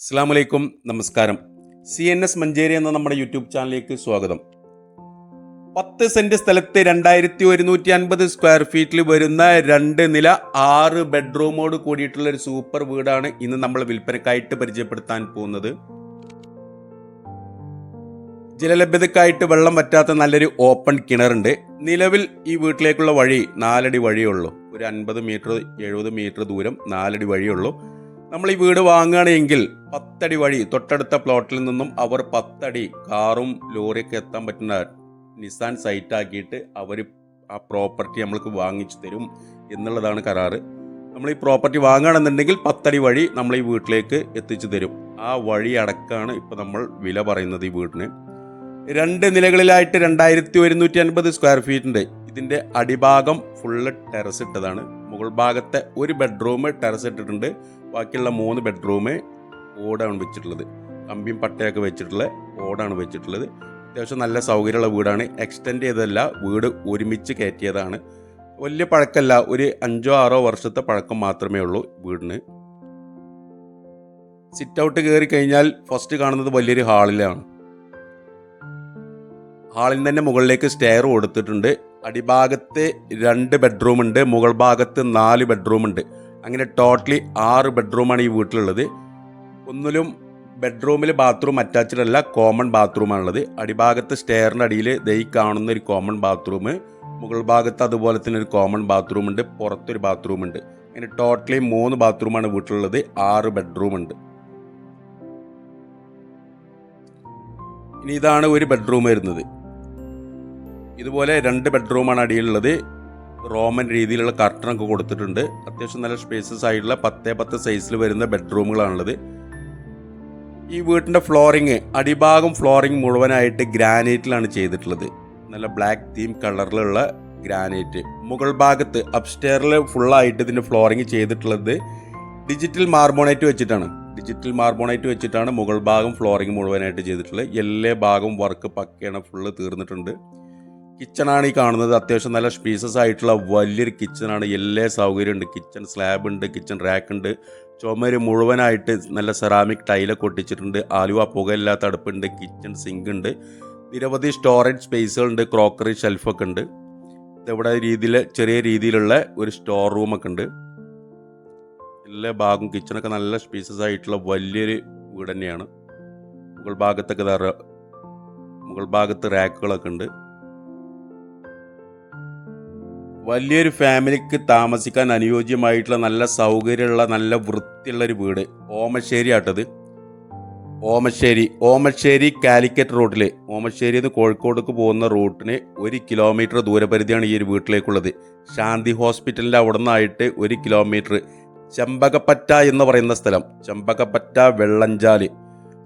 അസ്സാം വലൈക്കും നമസ്കാരം. സി എൻ എസ് മഞ്ചേരി എന്ന നമ്മുടെ യൂട്യൂബ് ചാനലിലേക്ക് സ്വാഗതം. പത്ത് സെന്റ് സ്ഥലത്ത് രണ്ടായിരത്തി ഒരുന്നൂറ്റി അൻപത് സ്ക്വയർ ഫീറ്റിൽ വരുന്ന രണ്ട് നില ആറ് ബെഡ്റൂമോട് കൂടിയിട്ടുള്ള ഒരു സൂപ്പർ വീടാണ് ഇന്ന് നമ്മൾ വിൽപ്പനക്കായിട്ട് പരിചയപ്പെടുത്താൻ പോകുന്നത്. ജലലഭ്യതക്കായിട്ട് വെള്ളം പറ്റാത്ത നല്ലൊരു ഓപ്പൺ കിണറുണ്ട്. നിലവിൽ ഈ വീട്ടിലേക്കുള്ള വഴി നാലടി വഴിയുള്ളൂ ഒരു അൻപത് മീറ്റർ എഴുപത് മീറ്റർ ദൂരം നാലടി വഴിയുള്ളൂ നമ്മൾ ഈ വീട് വാങ്ങുകയാണെങ്കിൽ പത്തടി വഴി തൊട്ടടുത്ത പ്ലോട്ടിൽ നിന്നും അവർ പത്തടി കാറും ലോറിയൊക്കെ എത്താൻ പറ്റുന്ന നിസാൻ സൈറ്റ് ആക്കിയിട്ട് അവർ ആ പ്രോപ്പർട്ടി നമ്മൾക്ക് വാങ്ങിച്ചു തരും എന്നുള്ളതാണ് കരാറ്. നമ്മൾ ഈ പ്രോപ്പർട്ടി വാങ്ങുകയാണെന്നുണ്ടെങ്കിൽ പത്തടി വഴി നമ്മൾ ഈ വീട്ടിലേക്ക് എത്തിച്ചു തരും. ആ വഴി അടക്കാണ് ഇപ്പോൾ നമ്മൾ വില പറയുന്നത് ഈ വീടിന്. രണ്ട് നിലകളിലായിട്ട് രണ്ടായിരത്തി ഒരുന്നൂറ്റി അൻപത് സ്ക്വയർ ഫീറ്റ് ഉണ്ട്. ഇതിന്റെ അടിഭാഗം ഫുള്ള് ടെറസ് ഇട്ടതാണ്. മുകൾ ഭാഗത്തെ ഒരു ബെഡ്റൂം ടെറസ് ഇട്ടിട്ടുണ്ട്. ബാക്കിയുള്ള മൂന്ന് ബെഡ്റൂം ഓടാണ് വെച്ചിട്ടുള്ളത്. കമ്പിയും പട്ടയൊക്കെ വെച്ചിട്ടുള്ള ഓടാണ് വെച്ചിട്ടുള്ളത്. അത്യാവശ്യം നല്ല സൗകര്യമുള്ള വീടാണ്. എക്സ്റ്റെൻഡ് ചെയ്തതല്ല വീട് ഒരുമിച്ച് കയറ്റിയതാണ്. വലിയ പഴക്കമല്ല ഒരു അഞ്ചോ ആറോ വർഷത്തെ പഴക്കം മാത്രമേ ഉള്ളൂ വീടിന്. സിറ്റ് ഔട്ട് കയറി കഴിഞ്ഞാൽ ഫസ്റ്റ് കാണുന്നത് വലിയൊരു ഹാളിലാണ് ഹാളിൽ തന്നെ മുകളിലേക്ക് സ്റ്റെയർ കൊടുത്തിട്ടുണ്ട്. അടിഭാഗത്ത് രണ്ട് ബെഡ്റൂം ഉണ്ട് മുകൾ ഭാഗത്ത് നാല് ബെഡ്റൂം ഉണ്ട്. അങ്ങനെ ടോട്ടലി ആറ് ബെഡ്റൂമാണ് ഈ വീട്ടിലുള്ളത്. ഒന്നിലും ബെഡ്റൂമിൽ ബാത്റൂം അറ്റാച്ച്ഡ് അല്ല കോമൺ ബാത്റൂമാണുള്ളത് അടിഭാഗത്ത് സ്റ്റെയറിന്റെ അടിയിൽ ദൈ കാണുന്ന ഒരു കോമൺ ബാത്റൂം മുകൾ ഭാഗത്ത് അതുപോലെ തന്നെ ഒരു കോമൺ ബാത്റൂം ഉണ്ട് പുറത്തൊരു ബാത്റൂം ഉണ്ട്. അങ്ങനെ ടോട്ടലി മൂന്ന് ബാത്റൂമാണ് വീട്ടിലുള്ളത് ആറ് ബെഡ്റൂം ഉണ്ട്. ഇനി ഇതാണ് ഒരു ബെഡ്റൂം വരുന്നത്. ഇതുപോലെ രണ്ട് ബെഡ്റൂമാണ് അടിയിലുള്ളത്. റോമൻ രീതിയിലുള്ള കർട്ടനൊക്കെ കൊടുത്തിട്ടുണ്ട്. അത്യാവശ്യം നല്ല സ്പേസസ് ആയിട്ടുള്ള പത്തേ പത്ത് സൈസിൽ വരുന്ന ബെഡ്റൂമുകളാണുള്ളത് ഈ വീട്ടിന്റെ ഫ്ലോറിങ് അടിഭാഗം ഫ്ലോറിങ് മുഴുവനായിട്ട് ഗ്രാനൈറ്റിലാണ് ചെയ്തിട്ടുള്ളത്. നല്ല ബ്ലാക്ക് തീം കളറിലുള്ള ഗ്രാനൈറ്റ് മുകൾ ഭാഗത്ത് അപ്സ്റ്റെയറിൽ ഫുള്ളായിട്ട് ഇതിന്റെ ഫ്ലോറിങ് ചെയ്തിട്ടുള്ളത് ഡിജിറ്റൽ മാർബോണൈറ്റ് വെച്ചിട്ടാണ്. ഡിജിറ്റൽ മാർബോണൈറ്റ് വെച്ചിട്ടാണ് മുകൾ ഭാഗം ഫ്ലോറിങ് മുഴുവനായിട്ട് ചെയ്തിട്ടുള്ളത്. എല്ലാ ഭാഗവും വർക്ക് പക്കയാണ് ഫുള്ള് തീർന്നിട്ടുണ്ട്. കിച്ചണാണ് ഈ കാണുന്നത്. അത്യാവശ്യം നല്ല സ്പീസസ് ആയിട്ടുള്ള വലിയൊരു കിച്ചണാണ് എല്ലാ സൗകര്യമുണ്ട് കിച്ചൺ സ്ലാബ് ഉണ്ട് കിച്ചൺ റാക്ക് ഉണ്ട്. ചുമര് മുഴുവനായിട്ട് നല്ല സെറാമിക് ടൈലൊക്കെ ഒട്ടിച്ചിട്ടുണ്ട്. ആലുവ പുകയില്ലാത്ത അടുപ്പുണ്ട് കിച്ചൺ സിങ്ക് ഉണ്ട്. നിരവധി സ്റ്റോറേജ് സ്പേസുകളുണ്ട് ക്രോക്കറി ഷെൽഫൊക്കെ ഉണ്ട്. ഇതെവിടെ രീതിയിൽ ചെറിയ രീതിയിലുള്ള ഒരു സ്റ്റോർ റൂമൊക്കെ ഉണ്ട്. എല്ലാ ഭാഗവും കിച്ചണൊക്കെ നല്ല സ്പീസസ് ആയിട്ടുള്ള വലിയൊരു വീട് തന്നെയാണ്. മുകൾ ഭാഗത്തൊക്കെ മുകൾ ഭാഗത്ത് റാക്കുകളൊക്കെ ഉണ്ട്. വലിയൊരു ഫാമിലിക്ക് താമസിക്കാൻ അനുയോജ്യമായിട്ടുള്ള നല്ല സൗകര്യമുള്ള നല്ല വൃത്തിയുള്ള ഒരു വീട്. ഓമശ്ശേരി ആട്ടത്. ഓമശ്ശേരി ഓമശ്ശേരി കാലിക്കറ്റ് റോട്ടിലെ. ഓമശ്ശേരി നിന്ന് കോഴിക്കോടേക്ക് പോകുന്ന റൂട്ടിന് ഒരു കിലോമീറ്റർ ദൂരപരിധിയാണ് ഈ ഒരു വീട്ടിലേക്കുള്ളത്. ശാന്തി ഹോസ്പിറ്റലിന്റെ അവിടെ നിന്നായിട്ട് ഒരു കിലോമീറ്റർ. ചെമ്പകപ്പറ്റ എന്ന് പറയുന്ന സ്ഥലം. ചെമ്പകപ്പറ്റ വെള്ളഞ്ചാൽ.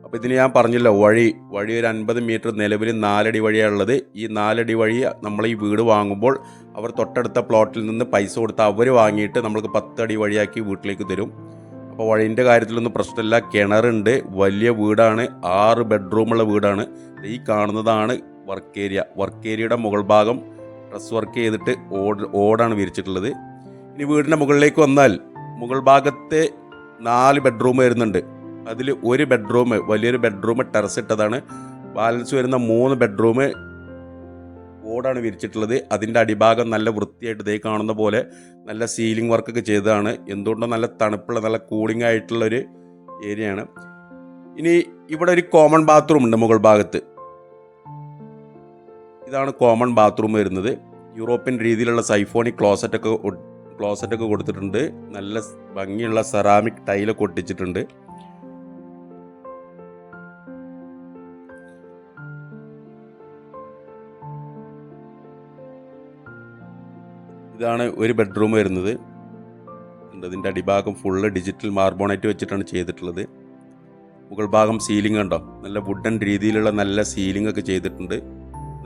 അപ്പോൾ ഇതിന് ഞാൻ പറഞ്ഞല്ലോ വഴി വഴി ഒരു അൻപത് മീറ്റർ നിലവിൽ നാലടി വഴിയാണുള്ളത് ഈ നാലടി വഴി നമ്മൾ ഈ വീട് വാങ്ങുമ്പോൾ അവർ തൊട്ടടുത്ത പ്ലോട്ടിൽ നിന്ന് പൈസ കൊടുത്ത് അവർ വാങ്ങിയിട്ട് നമ്മൾക്ക് പത്തടി വഴിയാക്കി വീട്ടിലേക്ക് തരും. അപ്പോൾ വഴീന്റെ കാര്യത്തിലൊന്നും പ്രശ്നമില്ല. കിണറുണ്ട് വലിയ വീടാണ് ആറ് ബെഡ്റൂമുള്ള വീടാണ്. ഈ കാണുന്നതാണ് വർക്ക് ഏരിയ. വർക്ക് ഏരിയയുടെ മുകൾ ഭാഗം ഡ്രസ് വർക്ക് ചെയ്തിട്ട് ഓട് ഓടാണ് വിരിച്ചിട്ടുള്ളത്. ഇനി വീടിന്റെ മുകളിലേക്ക് വന്നാൽ മുകൾ ഭാഗത്തെ നാല് ബെഡ്റൂം വരുന്നുണ്ട്. അതിൽ ഒരു ബെഡ്റൂം വലിയൊരു ബെഡ്റൂം ടെറസ് ഇട്ടതാണ്. ബാലൻസ് വരുന്ന മൂന്ന് ബെഡ്റൂം ഓടാണ് വിരിച്ചിട്ടുള്ളത്. അതിന്റെ അടിഭാഗം നല്ല വൃത്തിയായിട്ട് ഇതേ കാണുന്ന പോലെ നല്ല സീലിംഗ് വർക്കൊക്കെ ചെയ്തതാണ്. എന്തുകൊണ്ടോ നല്ല തണുപ്പുള്ള നല്ല കൂളിംഗ് ആയിട്ടുള്ള ഒരു ഏരിയയാണ് ഇനി ഇവിടെ ഒരു കോമൺ ബാത്റൂം ഉണ്ട് മുകൾ ഭാഗത്ത്. ഇതാണ് കോമൺ ബാത്റൂം വരുന്നത്. യൂറോപ്യൻ രീതിയിലുള്ള സൈഫോണിക് ക്ലോസറ്റൊക്കെ ക്ലോസറ്റൊക്കെ കൊടുത്തിട്ടുണ്ട്. നല്ല ഭംഗിയുള്ള സെറാമിക് ടൈലൊക്കെ ഒട്ടിച്ചിട്ടുണ്ട്. ഇതാണ് ഒരു ബെഡ്റൂം വരുന്നത്. ഇതിന്റെ അടിഭാഗം ഫുള്ള് ഡിജിറ്റൽ മാർബോണൈറ്റ് വെച്ചിട്ടാണ് ചെയ്തിട്ടുള്ളത്. മുകൾ ഭാഗം സീലിംഗ് ഉണ്ടോ നല്ല വുഡൻ രീതിയിലുള്ള നല്ല സീലിംഗ് ഒക്കെ ചെയ്തിട്ടുണ്ട്.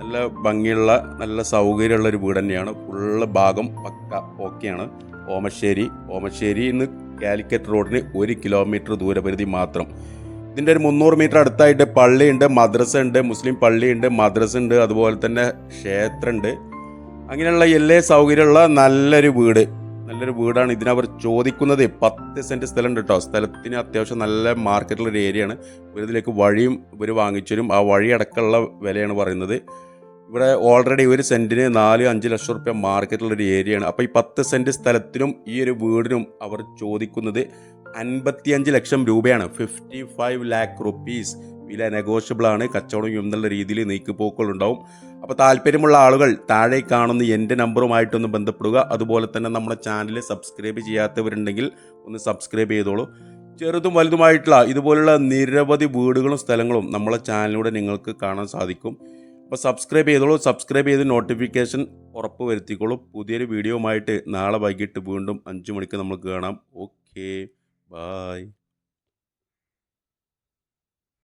നല്ല ഭംഗിയുള്ള നല്ല സൗകര്യമുള്ള ഒരു വീട് തന്നെയാണ്. ഫുള്ള് ഭാഗം പക്ക ഓക്കെയാണ് ഓമശ്ശേരി ഓമശ്ശേരി ഇന്ന് കാലിക്കറ്റ് റോഡിന് ഒരു കിലോമീറ്റർ ദൂരപരിധി മാത്രം. ഇതിന്റെ ഒരു മുന്നൂറ് മീറ്റർ അടുത്തായിട്ട് പള്ളിയുണ്ട് മദ്രസ ഉണ്ട് മുസ്ലിം പള്ളിയുണ്ട് മദ്രസ ഉണ്ട് അതുപോലെ തന്നെ ക്ഷേത്രമുണ്ട്. അങ്ങനെയുള്ള എല്ലാ സൗകര്യമുള്ള നല്ലൊരു വീട്. നല്ലൊരു വീടാണ് ഇതിനവർ ചോദിക്കുന്നത്. പത്ത് സെന്റ് സ്ഥലം ഉണ്ട് കേട്ടോ സ്ഥലത്തിന് അത്യാവശ്യം നല്ല മാർക്കറ്റുള്ള ഒരു ഏരിയയാണ് ഇവരിതിലേക്ക് വഴിയും ഇവർ വാങ്ങിച്ചരും. ആ വഴി അടക്കമുള്ള വിലയാണ് പറയുന്നത്. ഇവിടെ ഓൾറെഡി ഒരു സെന്റിന് നാല് അഞ്ച് ലക്ഷം റുപ്യ മാർക്കറ്റുള്ളൊരു ഏരിയയാണ് അപ്പോൾ ഈ പത്ത് സെന്റ് സ്ഥലത്തിനും ഈ ഒരു വീടിനും അവർ ചോദിക്കുന്നത് അൻപത്തിയഞ്ച് ലക്ഷം രൂപയാണ്. ഫിഫ്റ്റി ഫൈവ് ലാക്ക് റുപ്പീസ് വില നെഗോഷ്യബിൾ ആണ്. കച്ചവടം എന്നുള്ള രീതിയിൽ നീക്കുപോക്കുകളുണ്ടാവും. അപ്പോൾ താല്പര്യമുള്ള ആളുകൾ താഴെ കാണുന്ന എന്റെ നമ്പറുമായിട്ടൊന്ന് ബന്ധപ്പെടുക. അതുപോലെ തന്നെ നമ്മുടെ ചാനൽ സബ്സ്ക്രൈബ് ചെയ്യാത്തവരുണ്ടെങ്കിൽ ഒന്ന് സബ്സ്ക്രൈബ് ചെയ്തോളൂ. ചെറുതും വലുതുമായിട്ടുള്ള ഇതുപോലുള്ള നിരവധി വീടുകളും സ്ഥലങ്ങളും നമ്മളെ ചാനലിലൂടെ നിങ്ങൾക്ക് കാണാൻ സാധിക്കും. അപ്പോൾ സബ്സ്ക്രൈബ് ചെയ്തോളൂ. സബ്സ്ക്രൈബ് ചെയ്ത് നോട്ടിഫിക്കേഷൻ ഉറപ്പ് വരുത്തിക്കോളൂ. പുതിയൊരു വീഡിയോയുമായിട്ട് നാളെ വൈകിട്ട് വീണ്ടും അഞ്ച് മണിക്ക് നമുക്ക് കാണാം. ഓക്കെ. ബായ്